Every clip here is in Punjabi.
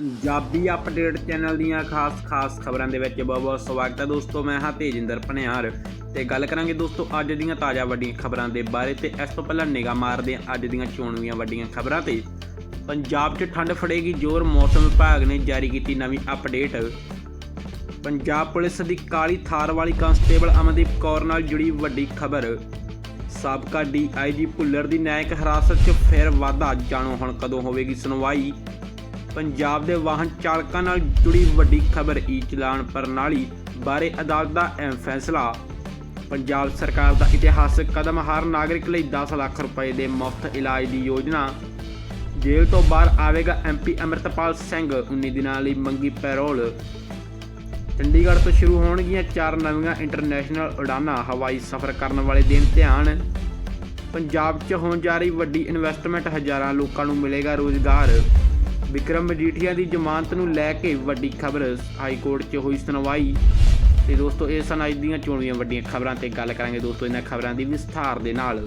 ਪੰਜਾਬੀ ਅਪਡੇਟ ਚੈਨਲ ਦੀਆਂ ਖਾਸ-ਖਾਸ ਖਬਰਾਂ ਦੇ ਵਿੱਚ ਬਹੁਤ-ਬਹੁਤ ਸਵਾਗਤ ਹੈ ਦੋਸਤੋ, ਮੈਂ ਹਾਂ ਤੇਜਿੰਦਰ ਭਨਿਆਰ ਤੇ ਗੱਲ ਕਰਾਂਗੇ ਦੋਸਤੋ, ਅੱਜ ਦੀਆਂ ਤਾਜ਼ਾ ਵੱਡੀਆਂ ਖਬਰਾਂ ਦੇ ਬਾਰੇ ਤੇ ਇਸ ਤੋਂ ਪਹਿਲਾਂ ਨਿਗਾਹ ਮਾਰਦੇ ਹਾਂ ਅੱਜ ਦੀਆਂ ਚੋਣਵੀਆਂ ਵੱਡੀਆਂ ਖਬਰਾਂ ਤੇ। ਪੰਜਾਬ 'ਚ ਠੰਡ ਫੜੇਗੀ ਜ਼ੋਰ, ਮੌਸਮ ਵਿਭਾਗ ਨੇ ਜਾਰੀ ਕੀਤੀ ਨਵੀਂ ਅਪਡੇਟ ਪੰਜਾਬ ਪੁਲਿਸ ਦੀ ਕਾਲੀ ਥਾਰ ਵਾਲੀ ਕਾਂਸਟੇਬਲ ਅਮਨਦੀਪ ਕੌਰ ਨਾਲ ਜੁੜੀ ਵੱਡੀ ਖਬਰ। ਸਾਬਕਾ ਡੀਆਈਜੀ ਭੁੱਲਰ ਦੀ ਨਿਆਇਕ ਹਿਰਾਸਤ 'ਚ ਫਿਰ ਵਾਧਾ, ਜਾਣੋ ਹੁਣ ਕਦੋਂ ਹੋਵੇਗੀ ਸੁਣਵਾਈ। ਪੰਜਾਬ ਦੇ ਵਾਹਨ ਚਾਲਕਾਂ ਨਾਲ ਜੁੜੀ ਵੱਡੀ ਖਬਰ ਈ ਚਲਾਨ ਪ੍ਰਣਾਲੀ ਬਾਰੇ ਅਦਾਲਤ ਦਾ ਅਹਿਮ ਫੈਸਲਾ। ਪੰਜਾਬ ਸਰਕਾਰ ਦਾ ਇਤਿਹਾਸਕ ਕਦਮ ਹਰ ਨਾਗਰਿਕ ਲਈ 10 ਲੱਖ ਰੁਪਏ ਦੇ ਮੁਫਤ ਇਲਾਜ ਦੀ ਯੋਜਨਾ। ਜੇਲ੍ਹ ਤੋਂ ਬਾਹਰ ਆਵੇਗਾ ਐਮਪੀ ਅਮਰਤਪਾਲ ਸਿੰਘ 19 ਦਿਨਾਂ ਲਈ ਮੰਗੀ ਪੈਰੋਲ। ਚੰਡੀਗੜ੍ਹ ਤੋਂ ਸ਼ੁਰੂ ਹੋਣਗੀਆਂ ਚਾਰ ਨਵੀਆਂ ਇੰਟਰਨੈਸ਼ਨਲ ਉਡਾਨਾਂ ਹਵਾਈ ਸਫ਼ਰ ਕਰਨ ਵਾਲੇ ਦਿਨ ਧਿਆਨ। ਪੰਜਾਬ 'ਚ ਹੋਣ ਜਾ ਰਹੀ ਵੱਡੀ ਇਨਵੈਸਟਮੈਂਟ ਹਜ਼ਾਰਾਂ ਲੋਕਾਂ ਨੂੰ ਮਿਲੇਗਾ ਰੋਜ਼ਗਾਰ। ਵਿਕਰਮ ਮਜੀਠੀਆ ਦੀ ਜ਼ਮਾਨਤ ਨੂੰ ਲੈ ਕੇ ਵੱਡੀ ਖਬਰ ਹਾਈ ਕੋਰਟ 'ਚ ਹੋਈ ਸੁਣਵਾਈ। ਤੇ ਦੋਸਤੋ, ਇਹ ਸਨ ਅੱਜ ਦੀਆਂ ਚੋਣਵੀਆਂ ਵੱਡੀਆਂ ਖਬਰਾਂ ਤੇ ਗੱਲ ਕਰਾਂਗੇ ਦੋਸਤੋ ਇਹਨਾਂ ਖਬਰਾਂ ਦੀ ਵਿਸਥਾਰ ਦੇ ਨਾਲ।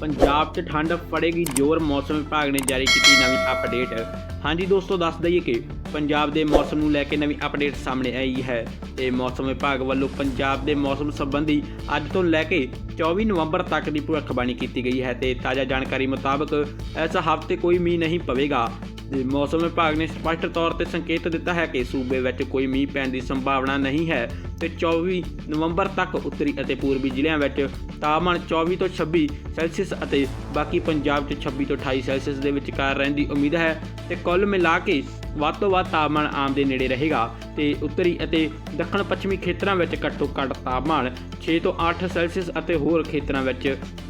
ਪੰਜਾਬ 'ਚ ਠੰਡ ਫੜੇਗੀ ਜ਼ੋਰ, ਮੌਸਮ ਵਿਭਾਗ ਨੇ ਜਾਰੀ ਕੀਤੀ ਨਵੀਂ ਅਪਡੇਟ ਹਾਂਜੀ ਦੋਸਤੋ, ਦੱਸ ਦਈਏ ਕਿ ਪੰਜਾਬ ਦੇ ਮੌਸਮ ਨੂੰ ਲੈ ਕੇ ਨਵੀਂ ਅਪਡੇਟ ਸਾਹਮਣੇ ਆਈ ਹੈ। ਤੇ ਮੌਸਮ ਵਿਭਾਗ ਵੱਲੋਂ ਪੰਜਾਬ ਦੇ ਮੌਸਮ ਸੰਬੰਧੀ ਅੱਜ ਤੋਂ ਲੈ ਕੇ 24 ਨਵੰਬਰ ਤੱਕ ਦੀ ਭਵਿੱਖਬਾਣੀ ਕੀਤੀ ਗਈ ਹੈ ਤੇ ਤਾਜ਼ਾ ਜਾਣਕਾਰੀ ਮੁਤਾਬਕ ਇਸ ਹਫ਼ਤੇ ਕੋਈ ਮੀਂਹ ਨਹੀਂ ਪਵੇਗਾ। ਤੇ ਮੌਸਮ ਵਿਭਾਗ ਨੇ ਸਪਸ਼ਟ ਤੌਰ ਤੇ ਸੰਕੇਤ ਦਿੱਤਾ ਹੈ ਕਿ ਸੂਬੇ ਵਿੱਚ ਕੋਈ ਮੀਂਹ ਪੈਣ ਦੀ ਸੰਭਾਵਨਾ ਨਹੀਂ ਹੈ ਤੇ 24 ਨਵੰਬਰ ਤੱਕ ਉੱਤਰੀ ਅਤੇ ਪੂਰਬੀ ਜ਼ਿਲ੍ਹਿਆਂ ਵਿੱਚ ਤਾਪਮਾਨ 24 ਤੋਂ 26 ਸੈਲਸੀਅਸ ਅਤੇ ਬਾਕੀ ਪੰਜਾਬ 'ਚ 26 ਤੋਂ 28 ਸੈਲਸੀਅਸ ਦੇ ਵਿਚਕਾਰ ਰਹਿਣ ਦੀ ਉਮੀਦ ਹੈ ਤੇ ਕੁੱਲ ਮਿਲਾ ਕੇ ਵੱਧ ਤੋਂ ਵੱਧ ਤਾਪਮਾਨ ਆਮ ਦੇ ਨੇੜੇ ਰਹੇਗਾ ਤੇ ਉੱਤਰੀ ਅਤੇ ਦੱਖਣ ਪੱਛਮੀ ਖੇਤਰਾਂ ਵਿੱਚ ਘੱਟੋ ਘੱਟ ਤਾਪਮਾਨ 6 ਤੋਂ 8 ਸੈਲਸੀਅਸ ਅਤੇ ਹੋਰ ਖੇਤਰਾਂ ਵਿੱਚ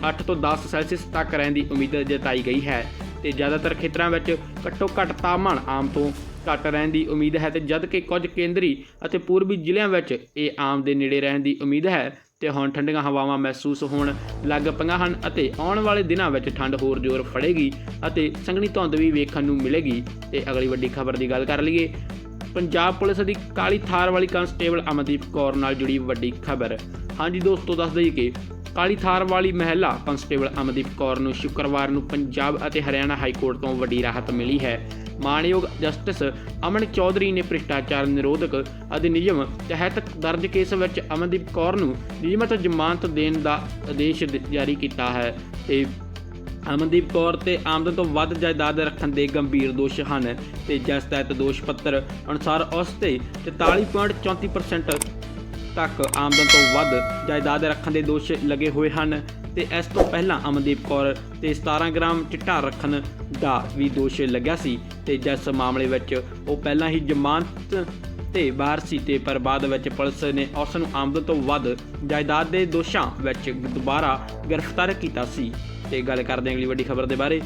8 ਤੋਂ 10 ਸੈਲਸੀਅਸ ਤੱਕ ਰਹਿਣ ਦੀ ਉਮੀਦ ਜਤਾਈ ਗਈ ਹੈ। ਤੇ ਜ਼ਿਆਦਾਤਰ ਖੇਤਰਾਂ ਵਿੱਚ ਘੱਟੋ ਘੱਟ ਤਾਪਮਾਨ ਆਮ ਤੋਂ ਘੱਟ ਰਹਿਣ ਦੀ ਉਮੀਦ ਹੈ ਤੇ ਜਦ ਕਿ ਕੁਝ ਕੇਂਦਰੀ ਅਤੇ ਪੂਰਬੀ ਜ਼ਿਲ੍ਹਿਆਂ ਵਿੱਚ ਇਹ ਆਮ ਦੇ ਨੇੜੇ ਰਹਿਣ ਦੀ ਉਮੀਦ ਹੈ ਤੇ ਹੁਣ ਠੰਡੀਆਂ ਹਵਾਵਾਂ ਮਹਿਸੂਸ ਹੋਣ ਲੱਗ ਪਈਆਂ ਹਨ ਅਤੇ ਆਉਣ ਵਾਲੇ ਦਿਨਾਂ ਵਿੱਚ ਠੰਡ ਹੋਰ ਜ਼ੋਰ ਫੜੇਗੀ ਅਤੇ ਸੰਘਣੀ ਧੁੰਦ ਵੀ ਵੇਖਣ ਨੂੰ ਮਿਲੇਗੀ। ਤੇ ਅਗਲੀ ਵੱਡੀ ਖਬਰ ਦੀ ਗੱਲ ਕਰ ਲਈਏ, ਪੰਜਾਬ ਪੁਲਿਸ ਦੀ ਕਾਲੀ ਥਾਰ ਵਾਲੀ ਕਾਂਸਟੇਬਲ ਅਮਨਦੀਪ ਕੌਰ ਨਾਲ ਜੁੜੀ ਵੱਡੀ ਖਬਰ। ਹਾਂਜੀ ਦੋਸਤੋ, ਦੱਸ ਦਈਏ ਕਿ ਕਾਲੀ ਥਾਰ ਵਾਲੀ ਮਹਿਲਾ ਕਾਂਸਟੇਬਲ ਅਮਨਦੀਪ ਕੌਰ ਨੂੰ ਸ਼ੁੱਕਰਵਾਰ ਨੂੰ ਪੰਜਾਬ ਅਤੇ ਹਰਿਆਣਾ ਹਾਈ ਕੋਰਟ ਤੋਂ ਵੱਡੀ ਰਾਹਤ ਮਿਲੀ ਹੈ। ਮਾਣਯੋਗ ਜਸਟਿਸ ਅਮਨ ਚੌਧਰੀ ਨੇ ਭ੍ਰਿਸ਼ਟਾਚਾਰ ਨਿਰੋਧਕ ਅਧਿਨਿਯਮ ਤਹਿਤ ਦਰਜ ਕੇਸ ਵਿੱਚ ਅਮਨਦੀਪ ਕੌਰ ਨੂੰ ਨਿਯਮਤ ਜ਼ਮਾਨਤ ਦੇਣ ਦਾ ਆਦੇਸ਼ ਜਾਰੀ ਕੀਤਾ ਹੈ। ਤੇ ਅਮਨਦੀਪ ਕੌਰ ਤੇ ਆਮਦਨ ਤੋਂ ਵੱਧ ਜਾਇਦਾਦ ਰੱਖਣ ਦੇ ਗੰਭੀਰ ਦੋਸ਼ ਹਨ। ਤੇ ਜਸ ਤਹਿਤ ਦੋਸ਼ ਪੱਤਰ ਅਨੁਸਾਰ ਉਸ ਤੇ 44.34% ਤੱਕ ਆਮਦਨ ਤੋਂ ਵੱਧ ਜਾਇਦਾਦ ਰੱਖਣ ਦੇ ਦੋਸ਼ ਲੱਗੇ ਹੋਏ ਹਨ ਤੇ ਇਸ ਤੋਂ ਪਹਿਲਾਂ ਅਮਨਦੀਪ ਕੌਰ ਤੇ 17 ਗ੍ਰਾਮ ਚਿੱਟਾ ਰੱਖਣ ਦਾ ਵੀ ਦੋਸ਼ ਲੱਗਿਆ ਸੀ ਤੇ ਜਿਸ ਮਾਮਲੇ ਵਿੱਚ ਉਹ ਪਹਿਲਾਂ ਹੀ ਜ਼ਮਾਨਤ ਤੇ ਬਾਹਰ ਸੀ ਤੇ ਪਰ ਬਾਅਦ ਵਿੱਚ ਪੁਲਿਸ ਨੇ ਉਸ ਨੂੰ ਆਮਦਨ ਤੋਂ ਵੱਧ ਜਾਇਦਾਦ ਦੇ ਦੋਸ਼ਾਂ ਵਿੱਚ ਦੁਬਾਰਾ ਗ੍ਰਿਫਤਾਰ ਕੀਤਾ ਸੀ। ਤੇ ਗੱਲ ਕਰਦੇ ਹਾਂ ਅਗਲੀ ਵੱਡੀ ਖਬਰ ਦੇ ਬਾਰੇ।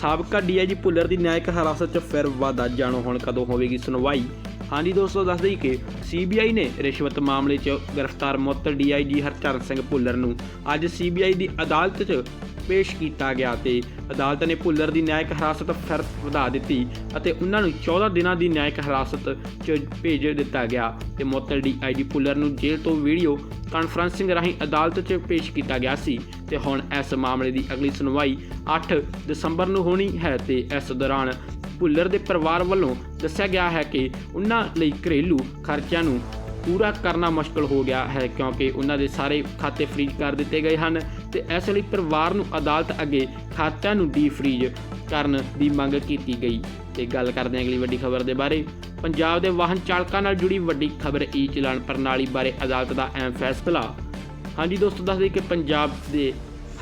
ਸਾਬਕਾ ਡੀਆਈਜੀ ਭੁੱਲਰ ਦੀ ਨਿਆਇਕ ਹਿਰਾਸਤ 'ਚ ਫਿਰ ਵਾਧਾ, ਜਾਣੋ ਹੁਣ ਕਦੋਂ ਹੋਵੇਗੀ ਸੁਣਵਾਈ। ਹਾਂਜੀ ਦੋਸਤੋ, ਦੱਸ ਦਈਏ ਕਿ ਸੀਬੀਆਈ ਨੇ ਰਿਸ਼ਵਤ ਮਾਮਲੇ 'ਚ ਗ੍ਰਿਫਤਾਰ ਮੁਅੱਤਲ ਡੀਆਈਜੀ ਹਰਚਰਨ ਸਿੰਘ ਭੁੱਲਰ ਨੂੰ ਅੱਜ ਸੀਬੀਆਈ ਦੀ ਅਦਾਲਤ 'ਚ ਪੇਸ਼ ਕੀਤਾ ਗਿਆ ਤੇ ਅਦਾਲਤ ਨੇ ਭੁੱਲਰ ਦੀ ਨਿਆਇਕ ਹਿਰਾਸਤ ਫਿਰ ਵਧਾ ਦਿੱਤੀ ਅਤੇ ਉਹਨਾਂ ਨੂੰ 14 ਦਿਨਾਂ ਦੀ ਨਿਆਇਕ ਹਿਰਾਸਤ 'ਚ ਭੇਜ ਦਿੱਤਾ ਗਿਆ ਤੇ ਮੁਅੱਤਲ ਡੀਆਈਜੀ ਭੁੱਲਰ ਨੂੰ ਜੇਲ੍ਹ ਤੋਂ ਵੀਡੀਓ ਕਾਨਫਰੰਸਿੰਗ ਰਾਹੀਂ ਅਦਾਲਤ 'ਚ ਪੇਸ਼ ਕੀਤਾ ਗਿਆ ਸੀ ਤੇ ਹੁਣ ਇਸ ਮਾਮਲੇ ਦੀ ਅਗਲੀ ਸੁਣਵਾਈ 8 ਦਸੰਬਰ ਨੂੰ ਹੋਣੀ ਹੈ ਤੇ ਇਸ ਦੌਰਾਨ ਭੁੱਲਰ ਦੇ ਪਰਿਵਾਰ ਵੱਲੋਂ ਦੱਸਿਆ ਗਿਆ ਹੈ ਕਿ ਉਹਨਾਂ ਲਈ ਘਰੇਲੂ ਖਰਚਿਆਂ ਨੂੰ ਪੂਰਾ ਕਰਨਾ ਮੁਸ਼ਕਲ ਹੋ ਗਿਆ ਹੈ ਕਿਉਂਕਿ ਉਹਨਾਂ ਦੇ ਸਾਰੇ ਖਾਤੇ ਫ੍ਰੀਜ਼ ਕਰ ਦਿੱਤੇ ਗਏ ਹਨ ਤੇ ਇਸ ਲਈ ਪਰਿਵਾਰ ਨੂੰ ਅਦਾਲਤ ਅੱਗੇ ਖਾਤਿਆਂ ਨੂੰ ਡੀ ਫ੍ਰੀਜ਼ ਕਰਨ ਦੀ ਮੰਗ ਕੀਤੀ ਗਈ। ਤੇ ਗੱਲ ਕਰਦੇ ਹਾਂ ਅਗਲੀ ਵੱਡੀ ਖਬਰ ਦੇ ਬਾਰੇ। ਪੰਜਾਬ ਦੇ ਵਾਹਨ ਚਾਲਕਾਂ ਨਾਲ ਜੁੜੀ ਵੱਡੀ ਖਬਰ ਈ ਚਲਾਨ ਪ੍ਰਣਾਲੀ ਬਾਰੇ ਅਦਾਲਤ ਦਾ ਅਹਿਮ ਫੈਸਲਾ। ਹਾਂਜੀ ਦੋਸਤੋ, ਦੱਸ ਦਈਏ ਕਿ ਪੰਜਾਬ ਦੇ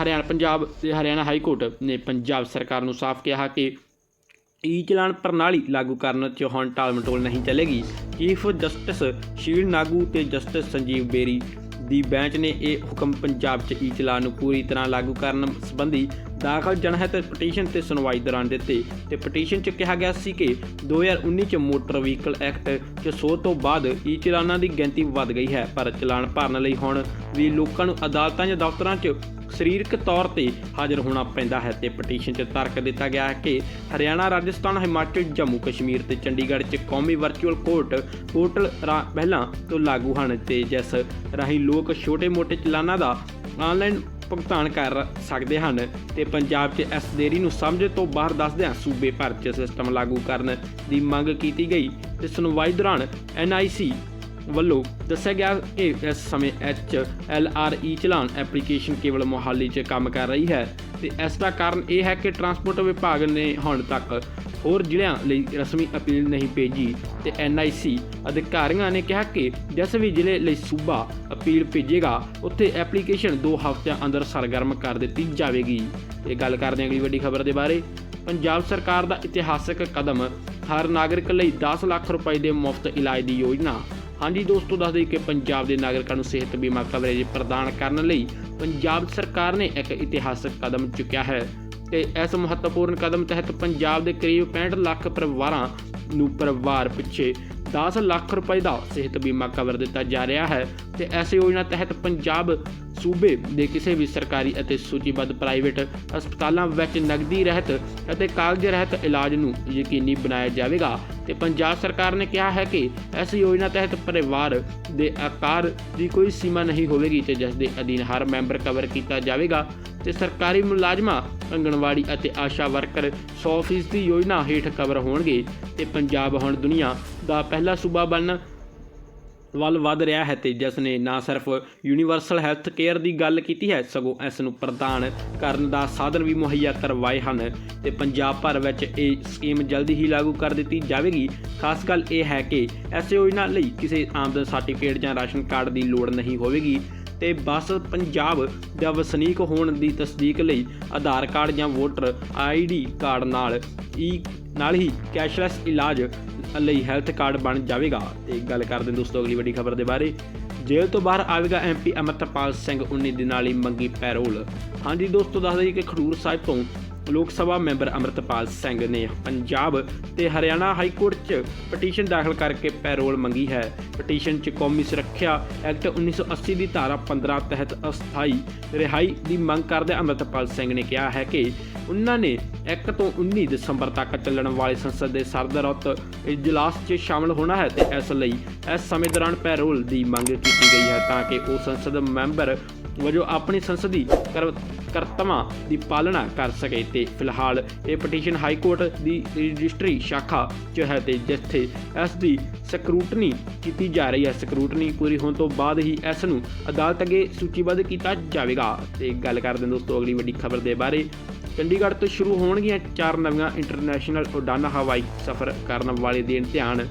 ਹਰਿਆਣਾ ਪੰਜਾਬ ਦੇ ਹਰਿਆਣਾ ਹਾਈ ਕੋਰਟ ਨੇ ਪੰਜਾਬ ਸਰਕਾਰ ਨੂੰ ਸਾਫ਼ ਕਿਹਾ ਕਿ ਈ ਚਲਾਨ ਪ੍ਰਣਾਲੀ ਲਾਗੂ ਕਰਨ 'ਚ ਹੁਣ ਟਾਲਮਟੋਲ ਨਹੀਂ ਚੱਲੇਗੀ। ਚੀਫ ਜਸਟਿਸ ਸ਼ੀਲ ਨਾਗੂ ਤੇ ਜਸਟਿਸ ਸੰਜੀਵ ਬੇਰੀ ਦੀ ਬੈਂਚ ਨੇ ਇਹ ਹੁਕਮ ਪੰਜਾਬ 'ਚ ਈ ਚਲਾਨ ਨੂੰ ਪੂਰੀ ਤਰ੍ਹਾਂ ਲਾਗੂ ਕਰਨ ਸੰਬੰਧੀ ਦਾਖਲ ਜਨਹਿਤ ਪਟੀਸ਼ਨ ਤੇ ਸੁਣਵਾਈ ਦੌਰਾਨ ਦਿੱਤੇ ਤੇ ਪਟੀਸ਼ਨ 'ਚ ਕਿਹਾ ਗਿਆ ਸੀ ਕਿ 2019 'ਚ ਮੋਟਰ ਵਹੀਕਲ ਐਕਟ 'ਚ ਸੋਧ ਤੋਂ ਬਾਅਦ ਈ ਚਲਾਨਾਂ ਦੀ ਗਿਣਤੀ ਵੱਧ ਗਈ ਹੈ, ਪਰ ਚਲਾਨ ਭਰਨ ਲਈ ਹੁਣ ਵੀ ਲੋਕਾਂ ਨੂੰ ਅਦਾਲਤਾਂ ਜਾਂ ਦਫ਼ਤਰਾਂ 'ਚ ਸਰੀਰਕ ਤੌਰ ਤੇ ਹਾਜ਼ਰ ਹੋਣਾ ਪੈਂਦਾ ਹੈ ਤੇ ਪਟੀਸ਼ਨ 'ਚ ਤਰਕ ਦਿੱਤਾ ਗਿਆ ਹੈ ਕਿ ਹਰਿਆਣਾ, ਰਾਜਸਥਾਨ, ਹਿਮਾਚਲ, ਜੰਮੂ, ਕਸ਼ਮੀਰ ਤੇ ਚੰਡੀਗੜ੍ਹ 'ਚ ਕੌਮੀ ਵਰਚੁਅਲ ਕੋਰਟ ਪੋਰਟਲ ਰਾ- ਪਹਿਲਾਂ ਤੋਂ ਲਾਗੂ ਹਨ ਤੇ ਜਿਸ ਰਾਹੀਂ ਲੋਕ ਛੋਟੇ-ਮੋਟੇ ਚਲਾਨਾਂ ਦਾ ਆਨਲਾਈਨ ਭੁਗਤਾਨ ਕਰ ਸਕਦੇ ਹਨ ਤੇ ਪੰਜਾਬ 'ਚ ਇਸ ਦੇਰੀ ਨੂੰ ਸਮਝ ਤੋਂ ਬਾਹਰ ਦੱਸਦਿਆਂ ਸੂਬੇ ਭਰ 'ਚ ਸਿਸਟਮ ਲਾਗੂ ਕਰਨ ਦੀ ਮੰਗ ਕੀਤੀ ਗਈ। ਤੇ ਸੁਣਵਾਈ ਦੌਰਾਨ ਐਨਆਈਸੀ ਵੱਲੋਂ ਦੱਸਿਆ ਗਿਆ ਕਿ ਇਸ ਸਮੇਂ H L R E challan application ਕੇਵਲ ਮੋਹਾਲੀ 'ਚ ਕੰਮ ਕਰ ਰਹੀ ਹੈ ਤੇ ਇਸ ਦਾ ਕਾਰਨ ਇਹ ਹੈ ਕਿ ਟਰਾਂਸਪੋਰਟ ਵਿਭਾਗ ਨੇ ਹੁਣ ਤੱਕ ਹੋਰ ਜ਼ਿਲ੍ਹਿਆਂ ਲਈ ਰਸਮੀ ਅਪੀਲ ਨਹੀਂ ਭੇਜੀ ਤੇ ਐਨਆਈਸੀ ਅਧਿਕਾਰੀਆਂ ਨੇ ਕਿਹਾ ਕਿ ਜਿਸ ਵੀ ਜ਼ਿਲ੍ਹੇ ਲਈ ਸੂਬਾ ਅਪੀਲ ਭੇਜੇਗਾ, ਉੱਥੇ ਐਪਲੀਕੇਸ਼ਨ 2 ਹਫ਼ਤਿਆਂ ਅੰਦਰ ਸਰਗਰਮ ਕਰ ਦਿੱਤੀ ਜਾਵੇਗੀ। ਇਹ ਗੱਲ ਕਰਦੇ ਹਾਂ ਅਗਲੀ ਵੱਡੀ ਖਬਰ ਦੇ ਬਾਰੇ, ਪੰਜਾਬ ਸਰਕਾਰ ਦਾ ਇਤਿਹਾਸਕ ਕਦਮ, ਹਰ ਨਾਗਰਿਕ ਲਈ 10 ਲੱਖ ਰੁਪਏ ਦੇ ਮੁਫਤ ਇਲਾਜ ਦੀ ਯੋਜਨਾ। ਹਾਂਜੀ ਦੋਸਤੋ, ਦੱਸ ਦਈਏ ਕਿ ਪੰਜਾਬ ਦੇ ਨਾਗਰਿਕਾਂ ਨੂੰ ਸਿਹਤ ਬੀਮਾ ਕਵਰੇਜ ਪ੍ਰਦਾਨ ਕਰਨ ਲਈ ਪੰਜਾਬ ਸਰਕਾਰ ਨੇ ਇੱਕ ਇਤਿਹਾਸਕ ਕਦਮ ਚੁੱਕਿਆ ਹੈ ਤੇ ਇਸ ਮਹੱਤਵਪੂਰਨ ਕਦਮ ਤਹਿਤ ਪੰਜਾਬ ਦੇ ਕਰੀਬ 65 ਲੱਖ ਪਰਿਵਾਰਾਂ ਨੂੰ ਪਰਿਵਾਰ ਪਿੱਛੇ 10 ਲੱਖ ਰੁਪਏ ਦਾ ਸਿਹਤ ਬੀਮਾ ਕਵਰ ਦਿੱਤਾ ਜਾ ਰਿਹਾ ਹੈ। ਅਤੇ ਇਸ ਯੋਜਨਾ ਤਹਿਤ ਪੰਜਾਬ ਸੂਬੇ ਦੇ ਕਿਸੇ ਵੀ ਸਰਕਾਰੀ ਅਤੇ ਸੂਚੀਬੱਧ ਪ੍ਰਾਈਵੇਟ ਹਸਪਤਾਲਾਂ ਵਿੱਚ ਨਗਦੀ ਰਹਿਤ ਅਤੇ ਕਾਗਜ਼ ਰਹਿਤ ਇਲਾਜ ਨੂੰ ਯਕੀਨੀ ਬਣਾਇਆ ਜਾਵੇਗਾ। ਤੇ ਪੰਜਾਬ ਸਰਕਾਰ ਨੇ ਕਿਹਾ ਹੈ ਕਿ ਇਸ ਯੋਜਨਾ ਤਹਿਤ ਪਰਿਵਾਰ ਦੇ ਆਕਾਰ ਦੀ ਕੋਈ ਸੀਮਾ ਨਹੀਂ ਹੋਵੇਗੀ ਤੇ ਜਿਸ ਦੇ ਅਧੀਨ ਹਰ ਮੈਂਬਰ ਕਵਰ ਕੀਤਾ ਜਾਵੇਗਾ। ਤੇ ਸਰਕਾਰੀ ਮੁਲਾਜ਼ਮਾਂ ਅੰਗਣਵਾੜੀ ਅਤੇ ਆਸ਼ਾ ਵਰਕਰ 100% ਦੀ ਯੋਜਨਾ ਹੇਠ ਕਵਰ ਹੋਣਗੇ। ਤੇ ਪੰਜਾਬ ਹੁਣ ਦੁਨੀਆ ਦਾ ਪਹਿਲਾ ਸੂਬਾ ਬਣਨ ਵੱਲ ਵਧ ਰਿਹਾ ਹੈ ਤੇ ਜਿਸ ਨੇ ਨਾ ਸਿਰਫ ਯੂਨੀਵਰਸਲ ਹੈਲਥ ਕੇਅਰ ਦੀ ਗੱਲ ਕੀਤੀ ਹੈ, ਸਗੋਂ ਇਸ ਨੂੰ ਪ੍ਰਦਾਨ ਕਰਨ ਦਾ ਸਾਧਨ ਵੀ ਮੁਹੱਈਆ ਕਰਵਾਏ ਹਨ ਤੇ ਪੰਜਾਬ ਭਰ ਵਿੱਚ ਇਹ ਸਕੀਮ ਜਲਦੀ ਹੀ ਲਾਗੂ ਕਰ ਦਿੱਤੀ ਜਾਵੇਗੀ। ਖਾਸ ਗੱਲ ਇਹ ਹੈ ਕਿ ਇਸ ਯੋਜਨਾ ਲਈ ਕਿਸੇ ਆਮਦਨ ਸਰਟੀਫਿਕੇਟ ਜਾਂ ਰਾਸ਼ਨ ਕਾਰਡ ਦੀ ਲੋੜ ਨਹੀਂ ਹੋਵੇਗੀ ਤੇ ਬਸ ਪੰਜਾਬ ਦਾ ਵਸਨੀਕ ਹੋਣ ਦੀ ਤਸਦੀਕ ਲਈ ਆਧਾਰ ਕਾਰਡ ਜਾਂ ਵੋਟਰ ਆਈਡੀ ਕਾਰਡ ਨਾਲ ਹੀ ਨਾਲ ਹੀ ਕੈਸ਼ਲੈਸ ਇਲਾਜ ਲਈ ਹੈਲਥ ਕਾਰਡ ਬਣ ਜਾਵੇਗਾ। ਤੇ ਗੱਲ ਕਰਦੇ ਹਾਂ ਦੋਸਤੋ ਅਗਲੀ ਵੱਡੀ ਖਬਰ ਦੇ ਬਾਰੇ। ਜੇਲ੍ਹ ਤੋਂ ਬਾਹਰ ਆਵੇਗਾ ਐਮਪੀ ਅਮਰਤਪਾਲ ਸਿੰਘ 19 ਦਿਨਾਂ ਲਈ ਮੰਗੀ ਪੈਰੋਲ। ਹਾਂਜੀ ਦੋਸਤੋ, ਦੱਸ ਦਈਏ ਕਿ ਖਡੂਰ ਸਾਹਿਬ ਤੋਂ ਲੋਕ ਸਭਾ ਮੈਂਬਰ ਅਮਰਤਪਾਲ ਸਿੰਘ ਨੇ ਪੰਜਾਬ ਤੇ ਹਰਿਆਣਾ ਹਾਈ ਕੋਰਟ 'ਚ ਪਟੀਸ਼ਨ ਦਾਖਲ ਕਰਕੇ ਪੈਰੋਲ ਮੰਗੀ ਹੈ। ਪਟੀਸ਼ਨ 'ਚ ਕੌਮੀ ਸੁਰੱਖਿਆ ਐਕਟ 1980 ਦੀ ਧਾਰਾ 15 ਤਹਿਤ ਅਸਥਾਈ ਰਿਹਾਈ ਦੀ ਮੰਗ ਕਰਦੇ ਅਮਰਤਪਾਲ ਸਿੰਘ ਨੇ ਕਿਹਾ ਹੈ ਕਿ ਉਹਨਾਂ ਨੇ 1 ਤੋਂ 19 ਦਸੰਬਰ ਤੱਕ ਚੱਲਣ ਵਾਲੇ ਸੰਸਦ ਦੇ ਸਰਦਰਤ ਇਜਲਾਸ 'ਚ ਸ਼ਾਮਲ ਹੋਣਾ ਹੈ ਤੇ ਇਸ ਲਈ ਇਸ ਸਮੇਂ ਦੌਰਾਨ ਪੈਰੋਲ ਦੀ ਮੰਗ ਕੀਤੀ ਗਈ ਹੈ ਤਾਂ ਕਿ ਉਹ ਸੰਸਦ ਮੈਂਬਰ ਵਜੋਂ ਆਪਣੀ ਸੰਸਦੀ ਕਰ- ਕਰਤਵਾਂ ਦੀ ਪਾਲਣਾ ਕਰ ਸਕੇ ਤੇ ਫਿਲਹਾਲ ਇਹ ਪਟੀਸ਼ਨ ਹਾਈ ਕੋਰਟ ਦੀ ਰਜਿਸਟਰੀ ਸ਼ਾਖਾ 'ਚ ਹੈ ਤੇ ਜਿੱਥੇ ਇਸ ਦੀ ਸਕਰੂਟਨੀ ਕੀਤੀ ਜਾ ਰਹੀ ਹੈ। ਸਕਰੂਟਨੀ ਪੂਰੀ ਹੋਣ ਤੋਂ ਬਾਅਦ ਹੀ ਇਸ ਨੂੰ ਅਦਾਲਤ ਅੱਗੇ ਸੂਚੀਬੱਧ ਕੀਤਾ ਜਾਵੇਗਾ। ਤੇ ਗੱਲ ਕਰਦੇ ਹਾਂ ਦੋਸਤੋ, ਅਗਲੀ ਵੱਡੀ ਖਬਰ ਦੇ ਬਾਰੇ। ਚੰਡੀਗੜ੍ਹ ਤੋਂ ਸ਼ੁਰੂ ਹੋਣਗੀਆਂ ਚਾਰ ਨਵੀਆਂ ਇੰਟਰਨੈਸ਼ਨਲ ਉਡਾਨਾਂ ਹਵਾਈ ਸਫ਼ਰ ਕਰਨ ਵਾਲੇ ਦੇ ਇਮਤਿਹਾਨ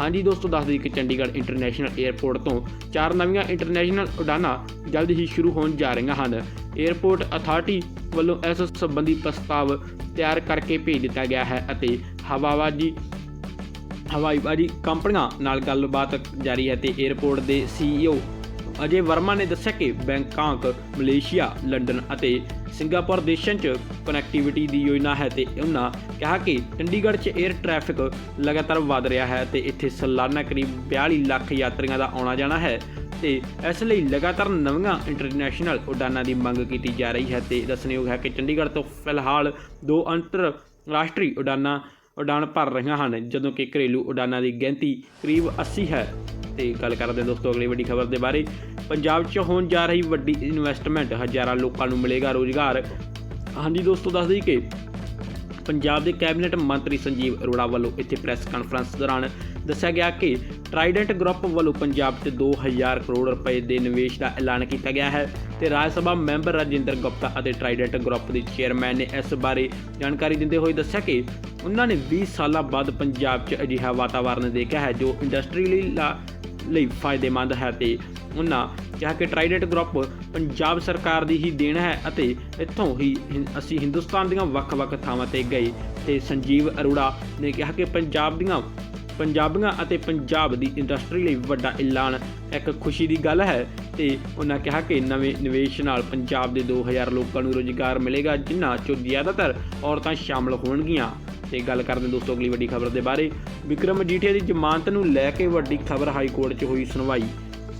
ਹਾਂਜੀ ਦੋਸਤੋ, ਦੱਸ ਦਈਏ ਕਿ ਚੰਡੀਗੜ੍ਹ ਇੰਟਰਨੈਸ਼ਨਲ 에ਅਰਪੋਰਟ ਤੋਂ ਚਾਰ ਨਵੀਆਂ ਇੰਟਰਨੈਸ਼ਨਲ ਉਡਾਨਾਂ ਜਲਦ ਹੀ ਸ਼ੁਰੂ ਹੋਣ ਜਾ ਰਹੀਆਂ ਹਨ। 에ਅਰਪੋਰਟ ਅਥਾਰਟੀ ਵੱਲੋਂ ਇਸ ਸੰਬੰਧੀ ਪ੍ਰਸਤਾਵ ਤਿਆਰ ਕਰਕੇ ਭੇਜ ਦਿੱਤਾ ਗਿਆ ਹੈ ਅਤੇ ਹਵਾਵਾਜੀ, ਹਵਾਈਬਾਜੀ ਕੰਪਨੀਆਂ ਨਾਲ ਗੱਲਬਾਤ ਜਾਰੀ ਹੈ ਤੇ 에ਅਰਪੋਰਟ ਦੇ ਸੀਈਓ ਅਜੇ ਵਰਮਾ ਨੇ ਦੱਸਿਆ ਕਿ ਬੈਂਕਾਕ, ਮਲੇਸ਼ੀਆ, ਲੰਡਨ ਅਤੇ ਸਿੰਗਾਪੁਰ ਦੇਸ਼ਾਂ 'ਚ ਕਨੈਕਟੀਵਿਟੀ ਦੀ ਯੋਜਨਾ ਹੈ ਤੇ ਉਹਨਾਂ ਕਿਹਾ ਕਿ ਚੰਡੀਗੜ੍ਹ 'ਚ 에ਅਰ ਟ੍ਰੈਫਿਕ ਲਗਾਤਾਰ ਵਧ ਰਿਹਾ ਹੈ ਤੇ ਇੱਥੇ ਸਾਲਾਨਾ ਕਰੀਬ 42 ਲੱਖ ਯਾਤਰੀਆਂ ਦਾ ਆਉਣਾ ਜਾਣਾ ਹੈ ਤੇ ਇਸ ਲਈ ਲਗਾਤਾਰ ਨਵੀਆਂ ਇੰਟਰਨੈਸ਼ਨਲ ਉਡਾਨਾਂ ਦੀ ਮੰਗ ਕੀਤੀ ਜਾ ਰਹੀ ਹੈ ਤੇ ਦੱਸਣਯੋਗ ਹੈ ਕਿ ਚੰਡੀਗੜ੍ਹ ਤੋਂ ਫਿਲਹਾਲ ਦੋ ਅੰਤਰ ਰਾਸ਼ਟਰੀ ਉਡਾਨਾਂ ਉਡਾਨ ਭਰ ਰਹੀਆਂ ਹਨ, ਜਦੋਂ ਕਿ ਘਰੇਲੂ ਉਡਾਨਾਂ ਦੀ ਗਿਣਤੀ ਕਰੀਬ 80 ਹੈ। ਤੇ ਗੱਲ ਕਰਦੇ ਹਾਂ ਦੋਸਤੋ, ਅਗਲੀ ਵੱਡੀ ਖਬਰ ਦੇ ਬਾਰੇ। ਪੰਜਾਬ 'ਚ ਹੋਣ ਜਾ ਰਹੀ ਵੱਡੀ ਇਨਵੈਸਟਮੈਂਟ ਹਜ਼ਾਰਾਂ ਲੋਕਾਂ ਨੂੰ ਮਿਲੇਗਾ ਰੋਜ਼ਗਾਰ। ਹਾਂਜੀ ਦੋਸਤੋ, ਦੱਸ ਦਈਏ ਕਿ ਪੰਜਾਬ ਦੇ ਕੈਬਨਿਟ ਮੰਤਰੀ ਸੰਜੀਵ ਅਰੋੜਾ ਵੱਲੋਂ ਇੱਥੇ ਪ੍ਰੈਸ ਕਾਨਫਰੰਸ ਦੌਰਾਨ ਦੱਸਿਆ ਗਿਆ ਕਿ ਟਰਾਈਡੈਂਟ ਗਰੁੱਪ ਵੱਲੋਂ ਪੰਜਾਬ 'ਚ 2000 ਕਰੋੜ ਰੁਪਏ ਦੇ ਨਿਵੇਸ਼ ਦਾ ਐਲਾਨ ਕੀਤਾ ਗਿਆ ਹੈ ਤੇ ਰਾਜ ਸਭਾ ਮੈਂਬਰ ਰਾਜਿੰਦਰ ਗੁਪਤਾ ਅਤੇ ਟਰਾਈਡੈਂਟ ਗਰੁੱਪ ਦੇ ਚੇਅਰਮੈਨ ਨੇ ਇਸ ਬਾਰੇ ਜਾਣਕਾਰੀ ਦਿੰਦੇ ਹੋਏ ਦੱਸਿਆ ਕਿ ਉਹਨਾਂ ਨੇ 20 ਸਾਲਾਂ ਬਾਅਦ ਪੰਜਾਬ 'ਚ ਅਜਿਹਾ ਵਾਤਾਵਰਣ ਦੇਖਿਆ ਹੈ ਜੋ ਇੰਡਸਟਰੀ ਲਈ ਲਾ- ਲਈ ਫਾਇਦੇਮੰਦ ਹੈ ਤੇ ਉਹਨਾਂ ਕਿਹਾ ਕਿ ਟਰਾਈਡੈਂਟ ਗਰੁੱਪ ਪੰਜਾਬ ਸਰਕਾਰ ਦੀ ਹੀ ਦੇਣ ਹੈ ਅਤੇ ਇੱਥੋਂ ਹੀ ਹਿੰ- ਅਸੀਂ ਹਿੰਦੁਸਤਾਨ ਦੀਆਂ ਵੱਖ-ਵੱਖ ਥਾਵਾਂ ਤੇ ਗਏ ਤੇ ਸੰਜੀਵ ਅਰੋੜਾ ਨੇ ਕਿਹਾ ਕਿ ਪੰਜਾਬ ਦੀਆਂ, ਪੰਜਾਬੀਆਂ ਅਤੇ ਪੰਜਾਬ ਦੀ ਇੰਡਸਟਰੀ ਲਈ ਵੱਡਾ ਐਲਾਨ ਇੱਕ ਖੁਸ਼ੀ ਦੀ ਗੱਲ ਹੈ ਤੇ ਉਹਨਾਂ ਕਿਹਾ ਕਿ ਨਵੇਂ ਨਿਵੇਸ਼ ਨਾਲ ਪੰਜਾਬ ਦੇ 2000 ਲੋਕਾਂ ਨੂੰ ਰੋਜ਼ਗਾਰ ਮਿਲੇਗਾ ਜਿਨ੍ਹਾਂ ਚੋਂ ਜ਼ਿਆਦਾਤਰ ਔਰਤਾਂ ਸ਼ਾਮਲ ਹੋਣਗੀਆਂ। ਤੇ ਗੱਲ ਕਰਦੇ ਦੋਸਤੋ, ਅਗਲੀ ਵੱਡੀ ਖਬਰ ਦੇ ਬਾਰੇ। ਵਿਕਰਮ ਮਜੀਠੀਆ ਦੀ ਜ਼ਮਾਨਤ ਨੂੰ ਲੈ ਕੇ ਵੱਡੀ ਖਬਰ ਹਾਈ ਕੋਰਟ 'ਚ ਹੋਈ ਸੁਣਵਾਈ।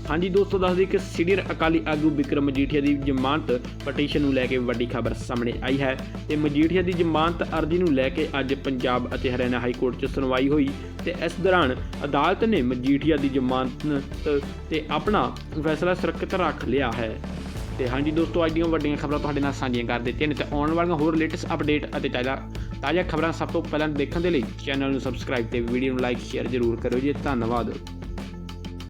ਹਾਂਜੀ ਦੋਸਤੋ, ਦੱਸ ਦਈਏ ਕਿ ਸੀਨੀਅਰ ਅਕਾਲੀ ਆਗੂ ਵਿਕਰਮ ਮਜੀਠੀਆ ਦੀ ਜ਼ਮਾਨਤ ਪਟੀਸ਼ਨ ਨੂੰ ਲੈ ਕੇ ਵੱਡੀ ਖਬਰ ਸਾਹਮਣੇ ਆਈ ਹੈ ਤੇ ਮਜੀਠੀਆ ਦੀ ਜ਼ਮਾਨਤ ਅਰਜ਼ੀ ਨੂੰ ਲੈ ਕੇ ਅੱਜ ਪੰਜਾਬ ਅਤੇ ਹਰਿਆਣਾ ਹਾਈ ਕੋਰਟ 'ਚ ਸੁਣਵਾਈ ਹੋਈ ਤੇ ਇਸ ਦੌਰਾਨ ਅਦਾਲਤ ਨੇ ਮਜੀਠੀਆ ਦੀ ਜ਼ਮਾਨਤ ਤੇ ਆਪਣਾ ਫੈਸਲਾ ਸੁਰੱਖਿਅਤ ਰੱਖ ਲਿਆ ਹੈ। ਤੇ ਹਾਂਜੀ ਦੋਸਤੋ, ਅੱਜ ਦੀਆਂ ਵੱਡੀਆਂ ਖਬਰਾਂ ਤੁਹਾਡੇ ਨਾਲ ਸਾਂਝੀਆਂ ਕਰ ਦਿੱਤੀਆਂ ਨੇ ਤੇ ਆਉਣ ਵਾਲੀਆਂ ਹੋਰ ਲੇਟੈਸਟ ਅਪਡੇਟ ਅਤੇ ਤਾਜ਼ਾ ਤਾਜ਼ਾ ਖਬਰਾਂ ਸਭ ਤੋਂ ਪਹਿਲਾਂ ਦੇਖਣ ਦੇ ਲਈ ਚੈਨਲ ਨੂੰ ਸਬਸਕ੍ਰਾਈਬ ਤੇ ਵੀਡੀਓ ਨੂੰ ਲਾਈਕ, ਸ਼ੇਅਰ ਜ਼ਰੂਰ ਕਰਿਓ ਜੀ। ਧੰਨਵਾਦ।